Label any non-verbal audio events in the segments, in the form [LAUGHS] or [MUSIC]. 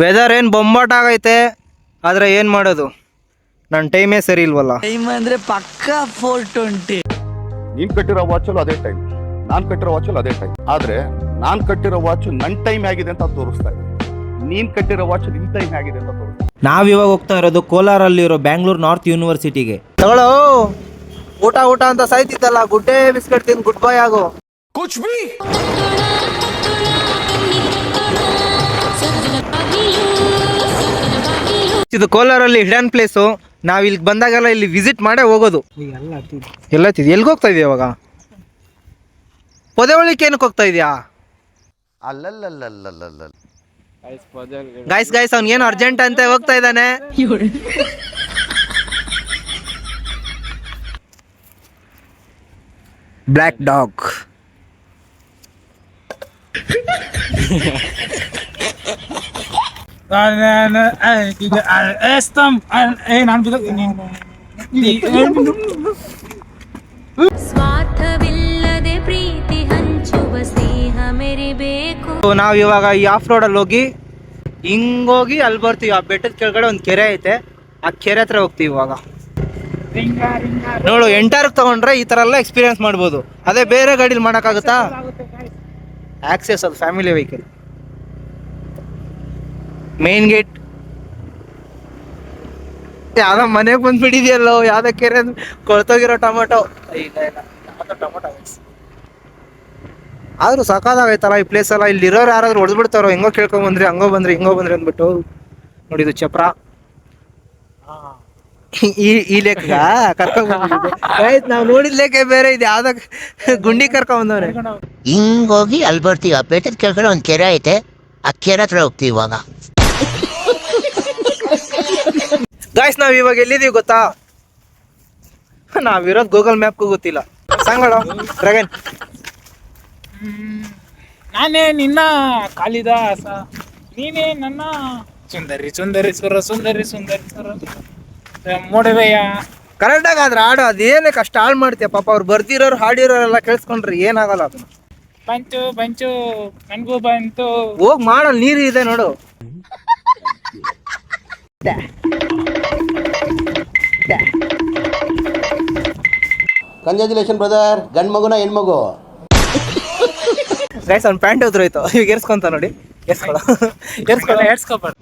Weather ಏನು ಬೊಂಬಾಟ್ ಆಗೈತೆ ಆದರೆ ಏನು ಮಾಡೋದು? ನನ್ನ ಟೈಮೇ ಸರಿ ಇಲ್ವಲ್ಲ. ಟೈಮ್ ಅಂದ್ರೆ ಪಕ್ಕ ಫೋರ್ ಟ್ವೆಂಟಿ ನೀನ್ ಕಟ್ಟಿರೋ ವಾಚಲ್ಲೂ ಅದೇ ಟೈಮ್ ನಾನ್ ಕಟ್ಟಿರೋ ವಾಚಲ್ಲೂ ಅದೇ ಟೈಮ್ ಆದ್ರೆ ನಾನ್ ಕಟ್ಟಿರೋ ವಾಚ್ ನನ್ ಟೈಮ್ ಆಗಿದೆ ಅಂತ ತೋರಿಸ್ತಾ ಇದೆ. ನೀನ್ ಕಟ್ಟಿರೋ ವಾಚ್ ನಿನ್ ಟೈಮ್ ಆಗಿದೆ ಅಂತ ತೋರಿಸ್ತಾ. ನಾವಿವಾಗ ಹೋಗ್ತಾ ಇರೋದು ಕೋಲಾರಲ್ಲಿರೋ ಬ್ಯಾಂಗ್ಳೂರ್ ನಾರ್ತ್ ಯೂನಿವರ್ಸಿಟಿಗೆ ತಗೊಳ್ಳೋ ಊಟ ಊಟ ಅಂತ ಸಾಯ್ತಿತ್ತಲ್ಲ ಗುಡ್ಡೆ ಬಿಸ್ಕೆಟ್ ತಿಂದು ಗುಡ್ ಬೈ ಆಗು ಇದು ಕೋಲಾರಲ್ಲಿ ಹಿಡನ್ ಪ್ಲೇಸು ನಾವು ಇಲ್ಲಿ ಬಂದಾಗೆಲ್ಲ ಇಲ್ಲಿ ವಿಸಿಟ್ ಮಾಡೇ ಹೋಗೋದು. ಎಲ್ಲ ಎಲ್ಲಿಗೆ ಹೋಗ್ತಾ ಇದೀಯ ಇವಾಗ? ಪೊದೆವಳಿಕೆ ಏನಕ್ಕೆ ಹೋಗ್ತಾ ಇದೆಯಾ? ಗಾಯ್ಸ್ ಗಾಯ್ಸ್ ಅವ್ನಿಗೇನು ಅರ್ಜೆಂಟ್ ಅಂತ ಹೋಗ್ತಾ ಇದ್ದಾನೆ? ಬ್ಲ್ಯಾಕ್ ಡಾಗ್ [LAUGHS] ಸ್ವಾರ್ಥವಿಲ್ಲದೆ ಪ್ರೀತಿ ಹಂಚುವ ಸ್ನೇಹ ಮೆರಿಬೇಕು. ನಾವು ಇವಾಗ ಈ ಆಫ್ ರೋಡಲ್ಲಿ ಹೋಗಿ, ಹಿಂಗೋಗಿ ಅಲ್ಲಿ ಬರ್ತೀವಿ. ಆ ಬೆಟ್ಟದ ಕೆಳಗಡೆ ಒಂದು ಕೆರೆ ಐತೆ. ಆ ಕೆರೆ ಹತ್ರ ಹೋಗ್ತೀವಿ ಇವಾಗ. ನೋಡು, ಎಂಟರ್ ತಗೊಂಡ್ರೆ ಈ ಥರ ಎಲ್ಲ ಎಕ್ಸ್ಪೀರಿಯನ್ಸ್ ಮಾಡ್ಬೋದು. ಅದೇ ಬೇರೆ ಗಾಡೀಲಿ ಮಾಡೋಕ್ಕಾಗುತ್ತಾ? ಆಕ್ಸೆಸ್ ಅದು ಫ್ಯಾಮಿಲಿ ವೆಹಿಕಲ್ ಮೇನ್ ಗೇಟ್ ಯಾವ್ದ ಮನೆಗೆ ಬಂದ್ಬಿಟ್ಟಿದೆಯಲ್ಲೋ ಯಾವ್ದ ಕೆರೆ ಕೊಳ್ತೋಗಿರೋ ಟೊಮೆಟೊ. ಇಲ್ಲ ಇಲ್ಲ. ಯಾವ್ದೋ ಟೊಮೊಟೊ ಆದ್ರೂ ಸಾಕಾದಾಗೈತಲ್ಲ ಈ ಪ್ಲೇಸ್ ಎಲ್ಲ. ಇಲ್ಲಿ ಇರೋರು ಯಾರಾದ್ರೂ ಹೊಡೆದ್ಬಿಡ್ತಾರೋ ಹೆಂಗೋ ಕೇಳ್ಕೊಂಡ್ ಬಂದ್ರಿ ಹಂಗೋ ಬಂದ್ರಿ ಹಿಂಗೋ ಬಂದ್ರಿ ಅಂದ್ಬಿಟ್ಟು. ನೋಡಿದು ಚಪ್ರ. ಈ ಈ ಲೆಕ್ಕ ಕರ್ಕೊಂಡ್ ಆಯ್ತು ನಾವು ನೋಡಿದ ಲೆಕ್ಕ ಬೇರೆ ಇದು ಯಾವ್ದ ಗುಂಡಿ ಕರ್ಕೊಂಡ್ ಬಂದವ್ರೆ. ಹಿಂಗೋಗಿ ಅಲ್ಲಿ ಬರ್ತೀವಿ ಆ ಬೆಟ್ಟದ ಕೆಳಗಡೆ ಒಂದು ಕೆರೆ ಐತೆ. ಆ ಕೆರೆ ಹತ್ರ ಹೋಗ್ತೀವಿ ಇವಾಗ. ಗಾಯ್ಸ್ ನಾವ್ ಇವಾಗ ಎಲ್ಲಿದೀವಿ ಗೊತ್ತಾ? ನಾವಿರೋದು ಗೂಗಲ್ ಮ್ಯಾಪ್ಗೂ ಗೊತ್ತಿಲ್ಲ. ಸಂಗಡ ಡ್ರ್ಯಾಗನ್ ನಾನೇ ನಿನ್ನ ಕಾಲಿದಾಸ ನೀನೇ ನನ್ನ ಸುಂದರಿ ಸುಂದರಿ ಸುರ ಸುಂದರಿ ಸುಂದರಿ ಸುರ. ಮೋಡವೆಯ. ಕರೆಕ್ಟಾಗಿ ಆದ್ರೆ ಹಾಡು ಅದೇನಕ್ಕೆ ಕಷ್ಟ ಹಾಳು ಮಾಡ್ತೀಯ ಪಾಪ. ಅವ್ರು ಬರ್ದಿರೋರು ಹಾಡಿರೋರೆಲ್ಲ ಕೇಳಿಸ್ಕೊಂಡ್ರೆ ಏನಾಗಲ್ಲ ಅದು ಬಂಚು ಬಂಚು ನನಗೂ ಬಂತು. ಹೋಗಿ ಮಾಡಲ್ ನೀರು ಇದೆ ನೋಡು. ಕಂಗ್ರ್ಯಾಚುಲೇಷನ್ ಬ್ರದರ್ ಗಂಡ್ ಮಗುನ ಹೆಣ್ಮಗು. ಗೈಸ್ ಅವ್ನ ಪ್ಯಾಂಟ್ ಹೋಯ್ತು ಈಗ ಏರ್ಸ್ಕೊಂತ ನೋಡಿ. ಏರ್ಸ್ಕೊಳ. ಏರ್ಸ್ಕೊಳ. ಹೇಳ್ಸ್ಕೊಬಾರ್ದು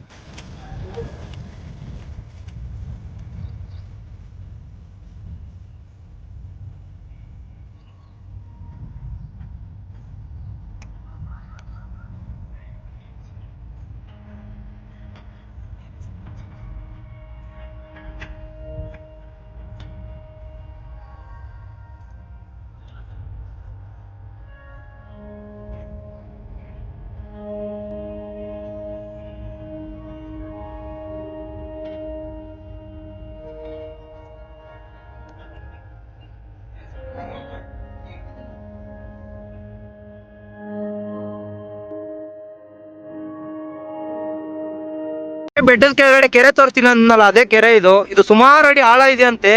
ಬೆಟ್ಟದ ಕೆಳಗಡೆ ಕೆರೆ ತೋರಿಸ್ತೀನಿ ಅನ್ನಲ್ಲ ಅದೇ ಕೆರೆ ಇದು. ಇದು ಸುಮಾರು ಅಡಿ ಆಳ ಇದೆ ಅಂತೆ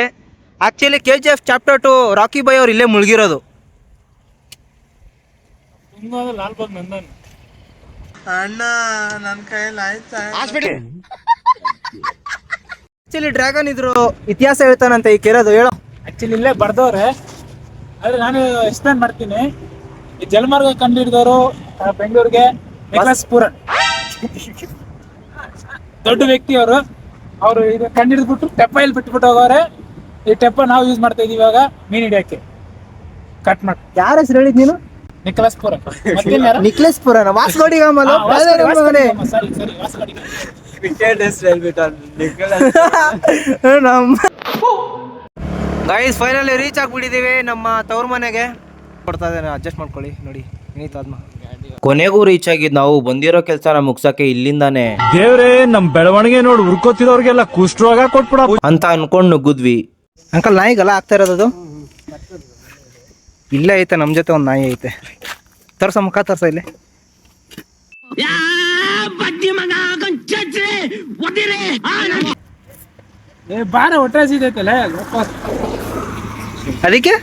actually K G F chapter two Rocky boy ಅವ್ರು ಇಲ್ಲೇ ಮುಳುಗಿರೋದು. ಹಿಂಗೋದು ಲಾಲ್ಬಾಗ್ ನಂದನ್ ಆಕ್ಚುಲಿ ಡ್ರ್ಯಾಗನ್ ಇದ್ರು ಇತಿಹಾಸ ಹೇಳ್ತಾನಂತೆ ಈ ಕೆರೆದು ಹೇಳೋ. ಆಕ್ಚುಲಿ ಇಲ್ಲೇ ಬರ್ದವ್ರೆ. ಆದ್ರೆ ನಾನು ಎಕ್ಸ್ಪ್ಲೇನ್ ಮಾಡ್ತೀನಿ. ಈ ಜಲಮಾರ್ಗ ಕಂಡು ಹಿಡಿದವರು ಬೆಂಗಳೂರಿಗೆ ಪೂರನ್. ದೊಡ್ಡ ವ್ಯಕ್ತಿ ಅವರು. ಅವರು ಇದು ಕಂಡಿಡಿದ್ಬಿಟ್ಟು ಟೆಪ್ಪ ಇಲ್ಲಿ ಬಿಟ್ಬಿಟ್ಟು ಹೋಗೋರೆ. ಈ ಟೆಪ್ಪ ನಾವು ಯೂಸ್ ಮಾಡ್ತಾ ಇದೀವಿ ಇವಾಗ ಮೀನ್ ಹಿಡಿಯಕ್ಕೆ. ಕಟ್ ಮಾಡಿ. ಯಾರ ಹೆಸರು ಹೇಳಿದ್ ನೀನು? ನಿಖಲಸ್ ಪುರ. ನಿಖಲಸ್ ಪುರ ವಾಸ್ ಪುರಾಣ ವಾಸ್ಕೋಡಿ ಗಾಮಲ್ಲ ಹಾ, Vasco- Vasco da Gama, sorry, sorry, Vasco ನಮ್ಮ ಗೈಸ್ ಫೈನಲಿ ರೀಚ್ ಆಗ್ಬಿಟ್ಟಿದೀವಿ ನಮ್ಮ ತವ್ರ ಮನೆಗೆ. ಕೊಡ್ತಾ ಇದ್ದೇನೆ ಅಡ್ಜಸ್ಟ್ ಮಾಡ್ಕೊಳ್ಳಿ ನೋಡಿ ವಿನೀತ್ ಆದ್ಮ. ಕೊನೆಗೂ ರೀಚ್ ಆಗಿದ್ ನಾವು ಬಂದಿರೋ ಕೆಲಸನ ಮುಗ್ಸಕ್ಕೆ ಇಲ್ಲಿಂದಾನೆ. ದೇವ್ರೇ ನಮ್ ಬೆಳವಣಿಗೆ ನೋಡಿ ಹುರ್ಕೋತಿರೋರ್ಗೆಲ್ಲ ಕುಷ್ಟ್ರೋಗ ಕೊಟ್ಬಿಡ ಅಂತ ಅನ್ಕೊಂಡ್ ನುಗ್ಗುದ್ವಿ ಅಂಕಲ್ ನಾಯಿಗಲ್ಲ ಆಗ್ತಾ ಇರೋದು? ಅದು ಇಲ್ಲೇ ಐತೆ ನಮ್ಮ ಜೊತೆ ಒಂದು ನಾಯಿ ಐತೆ. ತರ್ಸ ಮುಖ ತರ್ಸ ಇಲ್ಲಿ. ಏ ಬಾರ ಹೊಟ್ಟೆ ಹಸಿದೈತಲ್ಲ ಅದಕ್ಕೆ?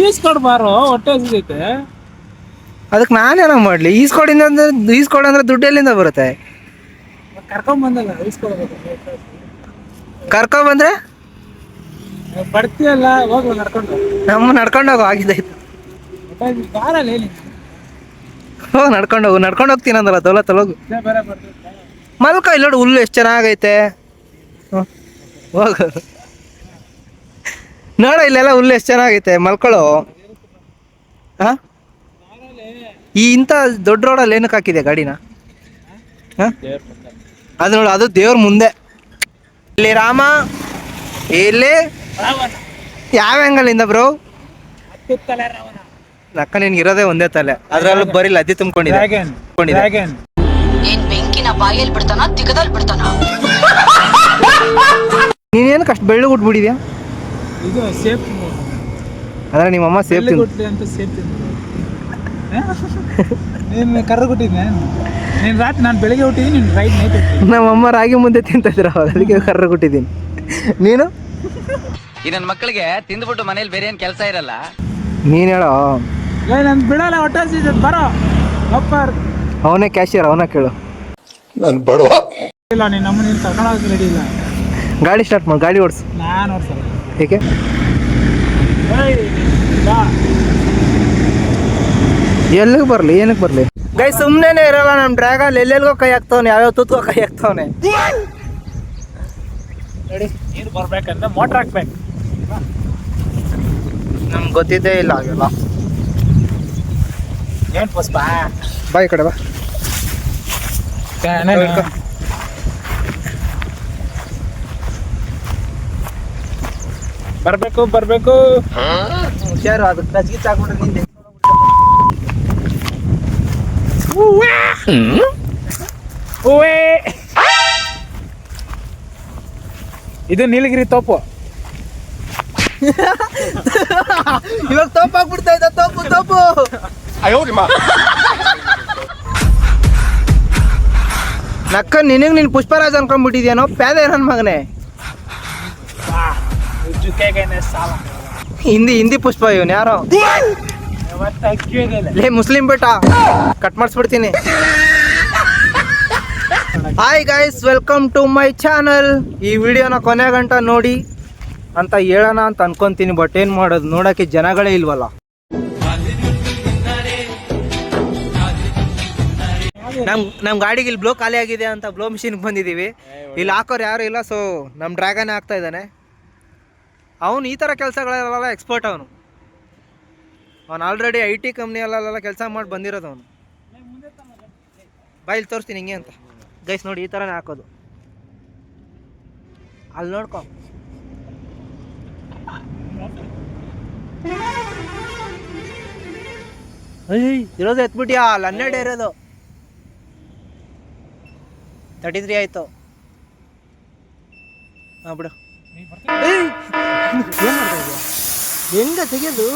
ಈಸ್ಕೊಡ್ಬಾರೋ ಹೊಟ್ಟೆ ಹಸಿದೈತೆ ಅದಕ್ಕೆ ನಾನೇನೋ ಮಾಡ್ಲಿ. ಈಸ್ಕೊಡಿಂದ ಅಂದ್ರೆ ಈಸ್ಕೊಡು ಅಂದ್ರೆ ದುಡ್ಡು ಎಲ್ಲಿಂದ ಬರುತ್ತೆ? ಕರ್ಕೊಂಡ್ ಬಂದಲ್ಲ ಇಸ್ಕೊಳ್ಬೇಕು ಕರ್ಕೊಂಬಂದ್ರೆ ಬರ್ತೀಯಲ್ಲ ಹೋಗು ನಡ್ಕೊಂಡು ನಮ್ಮ ಆಗಿದೆ ಆಗಿದ್ದಾಯ್ತು ಬಾರಲ್ಲಿ ಹೇಳಿ. ಹೋಗಿ ನಡ್ಕೊಂಡು ಹೋಗ್ತೀನಿ ಅಂದಲ್ಲ ತೊಲ ತೊಲಗು ಮಲ್ಕ ಇಲ್ಲ ನೋಡು ಹುಲ್ಲು ಎಷ್ಟು ಚೆನ್ನಾಗೈತೆ. ಹೋಗು. ನೋಡ ಇಲ್ಲೆಲ್ಲ ಹುಲ್ಲು ಎಷ್ಟು ಚೆನ್ನಾಗೈತೆ ಮಲ್ಕೊಳ್ಳೋ. ಹಾ? ಈ ಇಂಥ ದೊಡ್ಡ ರೋಡಲ್ಲಿ ಏನಕ್ಕೆ ಹಾಕಿದೆ ಗಾಡಿನ? ಹಾ? ಅದು ನೋಡು ಅದು ದೇವ್ರ ಮುಂದೆ. ಇಲ್ಲಿ ರಾಮ ಇಲ್ಲಿ ಯಾವ ಆ್ಯಂಗಲಿಂದ ಬ್ರೋ ಅಕ್ಕ ನಿನ್ಗೆ ಇರೋದೇ ಒಂದೇ ತಲೆ. ಅದ್ರಲ್ಲೂ ಬರೀ ಲದ್ದಿ ತುಂಬಿಕೊಂಡಿದೆ. ಏನ್ ಬೆಂಕಿನ ಬಾಯಲ್ಲಿ ಬಿಡ್ತಾನ ತಿಗದಲ್ಲಿ ಬಿಡ್ತಾನ? ನೀನೇನಕ್ಕೆ ಅಷ್ಟು ಬೆಳ್ಳು ಉಟ್ಬಿಟ್ಟಿದ್ಯಾ ಇದು ಸೇಫ್ ಅಂದ್ರೆ ನಿಮ್ಮಮ್ಮ ಸೇಫ್ಟಿ ಅಂತ ಸೇಫ್ [LAUGHS] ನೀನು ಕರ್ರ ಕೊಟ್ಟಿದ್ದೆ ನೀನು ರಾತ್ರಿ ನಾನು ಬೆಳಗ್ಗೆ ಹುಟ್ಟಿದ್ದೀನಿ ನೀನು ರೈಟ್ ನೈಟ್ ನಮ್ಮಮ್ಮ ರಾಗಿ ಮುದ್ದೆ ತಿಂತಿದ್ರ ಅದಕ್ಕೆ ಕರ್ರ ಕೊಟ್ಟಿದ್ದೀನಿ. ನೀನು? ಈ ನನ್ನ ಮಕ್ಕಳಿಗೆ ತಿಂದ್ಬಿಟ್ಟು ಮನೇಲಿ ಬೇರೆ ಏನು ಕೆಲಸ ಇರಲ್ಲ? ನೀನು ಹೇಳೋ? ಏ ನಾನು ಬಿಡಲ್ಲ ಹೊಟ್ಟೆ ಬರೋ. ಒಪ್ಪಾರ್. ಅವನೇ ಕ್ಯಾಶಿಯರ್ ಅವನ ಕೇಳು. ಇಲ್ಲ ನೀನು ನಮ್ಮ ನೀನು ರೆಡಿ ಇಲ್ಲ. ಗಾಡಿ ಸ್ಟಾರ್ಟ್ ಮಾಡಿ ಗಾಡಿ ಓಡಿಸು. ನಾನು ಓಡಿಸಲ್ಲ. ಏಕೆ? ಬಾ. ಎಲ್ಲಿಗೆ ಬರಲಿ ಏನಕ್ಕೆ ಬರಲಿ? ಗೈ ಸುಮ್ಮನೆ ಇರಲ್ಲ ನಮ್ಮ ಡ್ರ್ಯಾಗನ್ ಎಲ್ಲೆಲ್ಗೋ ಕೈ ಹಾಕ್ತವನೆ ಯಾವ್ಯಾವ ತೂತ್ಕೋ ಕೈ ಹಾಕ್ತವನೆ. ರೆಡಿ ನೀರು ಬರ್ಬೇಕಂದ್ರೆ ಮೋಟ್ರ್ ಹಾಕ್ಬೇಕು. ನಮ್ಗೆ ಗೊತ್ತಿದ್ದೇ ಇಲ್ಲ ಹಾಗೆಲ್ಲ. ಏನು ಪುಷ್ಪ ಬಾ? ಈ ಕಡೆ ಬಾ. ಬರ್ಬೇಕು ಬರ್ಬೇಕು. ಹುಷಾರು ಅದಕ್ಕೆ ಟಚ್ಗಿಚ್ ಹಾಕ್ಬಿಟ್ರೆ ನಿಂದೆ. ಇದು ನೀಲಗಿರಿ ತೋಪು. ಇವಾಗ ತೋಪ ಆಗ್ಬಿಡ್ತಾ ಇದ್ದ ತೋಪು ತೋಪು. ನಕ್ಕ ನಿನಗೆ ನೀನು ಪುಷ್ಪರಾಜ್ ಅನ್ಕೊಂಡ್ಬಿಟ್ಟಿದ್ಯಾನೋ? ಪ್ಯಾದೆ ನನ್ನ ಮಗನೇ. ಹಿಂದಿ ಹಿಂದಿ ಪುಷ್ಪ ಇವನ್ ಯಾರೋ? ಲೇ, ಮುಸ್ಲಿಂ ಬೇಟ. Cut ಮಾಡಿಸ್ಬಿಡ್ತೀನಿ. Hi guys welcome to my channel ಈ ವಿಡಿಯೋನ ಕೊನೆ ಗಂಟ ನೋಡಿ ಅಂತ ಹೇಳೋಣ ಅಂತ ಅನ್ಕೊಂತೀನಿ ಬಟ್ ಏನು ಮಾಡೋದು? ನೋಡಕ್ಕೆ ಜನಗಳೇ ಇಲ್ವಲ್ಲ. ನಮ್ ನಮ್ ಗಾಡಿಗೆ ಇಲ್ಲಿ ಬ್ಲೋ ಖಾಲಿ ಆಗಿದೆ ಅಂತ ಬ್ಲೋ ಮಿಷಿನ್ಗೆ ಬಂದಿದ್ದೀವಿ. ಇಲ್ಲಿ ಹಾಕೋರು ಯಾರು ಇಲ್ಲ ಸೊ ನಮ್ಮ ಡ್ರ್ಯಾಗನ್ ಆಗ್ತಾ ಇದ್ದಾನೆ. ಅವನು ಈ ಥರ ಕೆಲಸಗಳೆಲ್ಲ ಎಕ್ಸ್ಪರ್ಟ್ ಅವನು. ಅವನು ಆಲ್ರೆಡಿ ಐ ಟಿ ಕಂಪ್ನಿಯಲ್ಲೆಲ್ಲ ಕೆಲಸ ಮಾಡಿ ಬಂದಿರೋದು ಅವನು. ಬಾಯಿಲ್ ತೋರಿಸ್ತೀನಿ ಹಿಂಗೆ ಅಂತ. ಗೈಸ್ ನೋಡಿ, ಈ ಥರನೇ ಹಾಕೋದು. ಅಲ್ಲಿ ನೋಡ್ಕೊ. ಇರೋದು ಎತ್ಬಿಟ್ಯಾ? ಅಲ್ಲಿ ಹನ್ನೆರಡು ಇರೋದು. ತರ್ಟಿ ತ್ರೀ ಆಯಿತು. ಹಾಂ, ಬಿಡು. ಏನ್ ಮಾಡ್ತಾ ಇದೀಯ ಹೆಂಗ ತೆಗೆಯೋದು